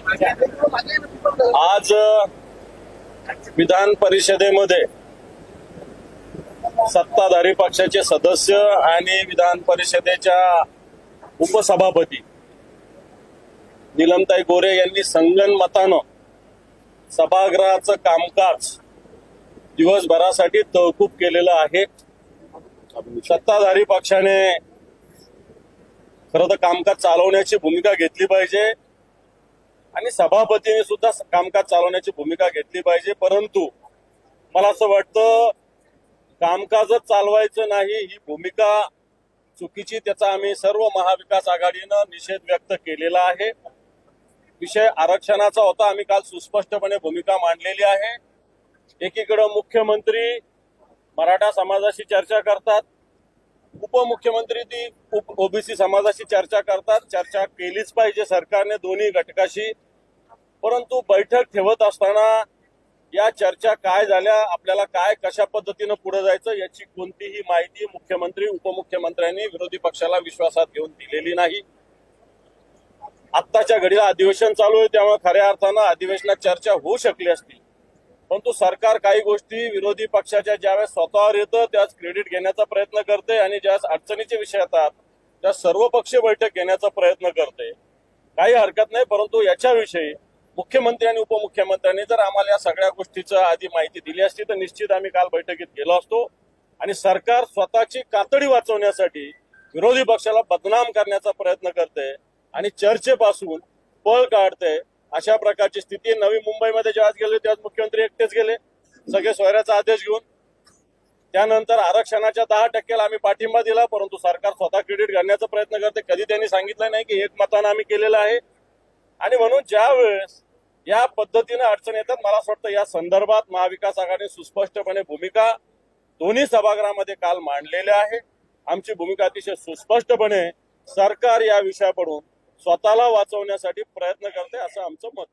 आज विधान परिषदेमध्ये सत्ताधारी पक्षाचे सदस्य आणि विधान परिषदेच्या उपसभापती निलमताई गोरे यांनी संगनमतानं सभागृहाचं कामकाज दिवसभरासाठी तहकूब केलेलं आहे. सत्ताधारी पक्षाने खरं तर कामकाज चालवण्याची भूमिका घेतली पाहिजे. आणि सभापतीने सुद्धा कामकाज चालवण्याची भूमिका घेतली पाहिजे. परंतु मला असं वाटतं कामकाजच चालवायचं नाही ही भूमिका चुकीची त्याचा आम्ही सर्व महाविकास आघाडीनं निषेध व्यक्त केलेला आहे. विषय आरक्षणाचा होता. आम्ही काल सुस्पष्टपणे भूमिका मांडलेली आहे. एकीकडं मुख्यमंत्री मराठा समाजाशी चर्चा करतात. उपमुख्यमंत्री ती उप ओबीसी समाजाशी चर्चा करतात. चर्चा केलीच पाहिजे सरकारने दोन्ही घटकाशी. परंतु बैठक ठेवत असताना या चर्चा काय झाल्या आपल्याला काय कशा पद्धतीनं पुढे जायचं याची कोणतीही माहिती मुख्यमंत्री उपमुख्यमंत्र्यांनी विरोधी पक्षाला विश्वासात घेऊन दिलेली नाही. आत्ताच्या घडीला अधिवेशन चालू आहे त्यामुळे खऱ्या अर्थानं अधिवेशनात चर्चा होऊ शकली असती. परंतु सरकार काही गोष्टी विरोधी पक्षाच्या ज्यावेळेस स्वतःवर येतं त्यास क्रेडिट घेण्याचा प्रयत्न करते आणि ज्यास अडचणीचे विषय येतात त्या सर्वपक्षीय बैठक घेण्याचा प्रयत्न करते. काही हरकत नाही परंतु याच्याविषयी मुख्यमंत्री आणि उपमुख्यमंत्र्यांनी जर आम्हाला या सगळ्या गोष्टीचं आधी माहिती दिली असती तर निश्चित आम्ही काल बैठकीत गेलो असतो. आणि सरकार स्वतःची कातडी वाचवण्यासाठी विरोधी पक्षाला बदनाम करण्याचा प्रयत्न करते आणि चर्चेपासून पळ काढते. अशा प्रकारची स्थिती नवी मुंबईमध्ये जेव्हा गेले तेव्हा मुख्यमंत्री एकटेच गेले. सगळे सोयऱ्याचा आदेश घेऊन. त्यानंतर आरक्षणाच्या दहा टक्क्याला आम्ही पाठिंबा दिला परंतु सरकार स्वतः क्रेडिट घालण्याचा प्रयत्न करते. कधी त्यांनी सांगितलं नाही की एक मतानं आम्ही केलेलं आहे. आणि म्हणून ज्या वेळेस या पद्धतीनं अडचण येतात. मला असं वाटतं या संदर्भात महाविकास आघाडी सुस्पष्टपणे भूमिका दोन्ही सभागृहामध्ये काल मांडलेल्या आहे. आमची भूमिका अतिशय सुस्पष्टपणे सरकार या विषयाकडून स्वतःला वाचवण्यासाठी प्रयत्न करते असं आमचं मत